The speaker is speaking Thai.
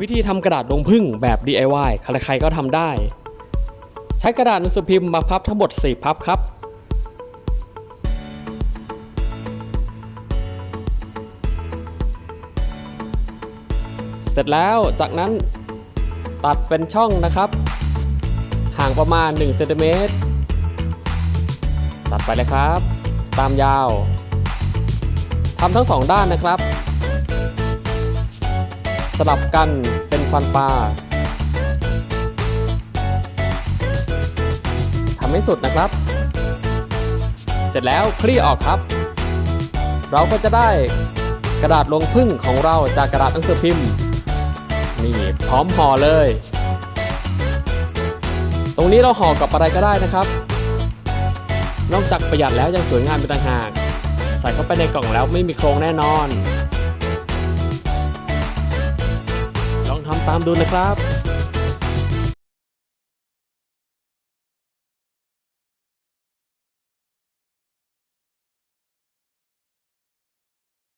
วิธีทำกระดาษลงพึ่งแบบ DIY ใครๆก็ทำได้ ใช้กระดาษหนังสือพิมพ์มาพับทั้งหมด 4 พับครับ เสร็จแล้วจากนั้นตัดเป็นช่องนะครับ ห่างประมาณ1เซนติเมตรตัดไปเลยครับ ตามยาวทำทั้งสองด้านนะครับ สลับกันเป็นฟันปลาทำให้สุดนะครับ เสร็จแล้วคลี่ออกครับ เราก็จะได้กระดาษลงพึ่งของเราจากกระดาษหนังสือพิมพ์นี่พร้อมห่อเลย ตรงนี้เราห่อกับอะไรก็ได้นะครับ นอกจากประหยัดแล้วยังสวยงามเป็นต่างหากใส่เข้าไปในกล่องแล้วไม่มีโครงแน่นอน ตามดูนะครับ